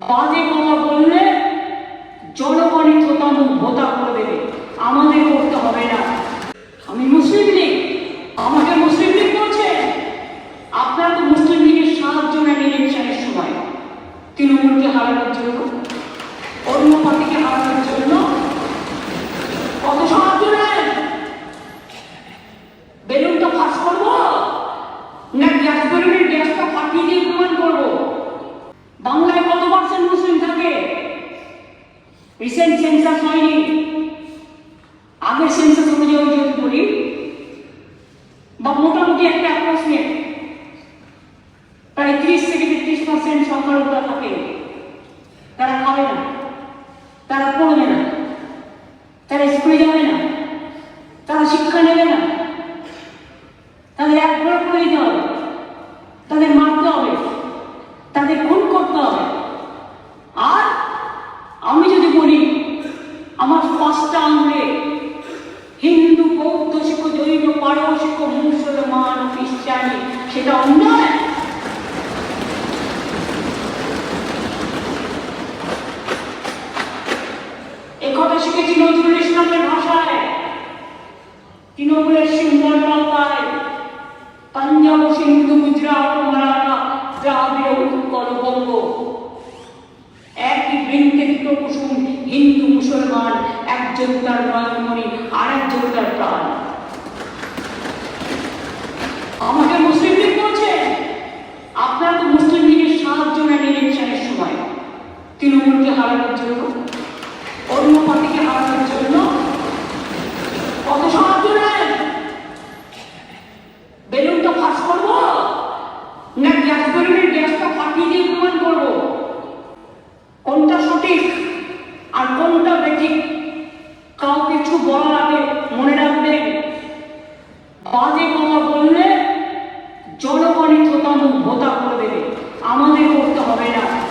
বাজে কথা বললে জনগণই ভোতা করে দেবে। আমাদের করতে হবে না। আমি মুসলিম লীগ। আমাকে মুসলিম লীগ বলছে? আপনারা তো মুসলিম লীগের ইলেকশনের সময়। তৃণমূলকে হারানোর জন্য, অন্য পার্টিকে হারানোর জন্য। কত সাহায্য নেন? বেলুনটা ফাঁস করব? না গ্যাস বেলুনের গ্যাসটা ফাটিয়ে দিয়ে প্রমাণ করব? বাংলায় কত পার্সেন্ট মুসলিম থাকে রিসেন্ট সেন্সাস হয়নি আগের সেন্সাস অনুযায়ী যদি বলি। বা মোটামুটি একটা অ্যাপ্রক্সিমেট প্রায় ত্রিশ থেকে তেত্রিশ পার্সেন্ট সংখ্যালঘুরা থাকে। তারা খাবে না। তারা পড়বে না। তারা স্কুলে যাবে না। তারা শিক্ষা নেবে না। খ্রিস্টানি সেটা অন্যায় এ কথা শিখেছি নজরুল ইসলামের ভাষায়। তৃণমূলের সিম্বল নৌকায়। পাঞ্জাব সিন্ধু গুজরাট মারাঠা দ্রাবিড় উৎকল বঙ্গ। একই বৃন্তে কুসুম, হিন্দু, মুসলমান একজন তার নয়নমণি আর একজন তার প্রাণ। আমাকে মুসলিম লীগ বলছে আপনারা তো মুসলিম লীগের সাহায্য নেন ইলেকশনের সময়। তৃণমূলকে হারানোর জন্য অন্য পার্টিকে হারানোর জন্য কত সাহায্য নেন বেলুনটা ফাঁস করব? না গ্যাস বেলুনের গ্যাসটা ফাটিয়ে দিয়ে প্রমাণ করব? কোনটা সঠিক আর কোনটা বেঠিক? কাউ কিছু বলার আগে মনে রাখবেন, বাজে কথা বললে জনগণই থতামুখ ভোতা করে দেবে। আমাদের করতে হবে না।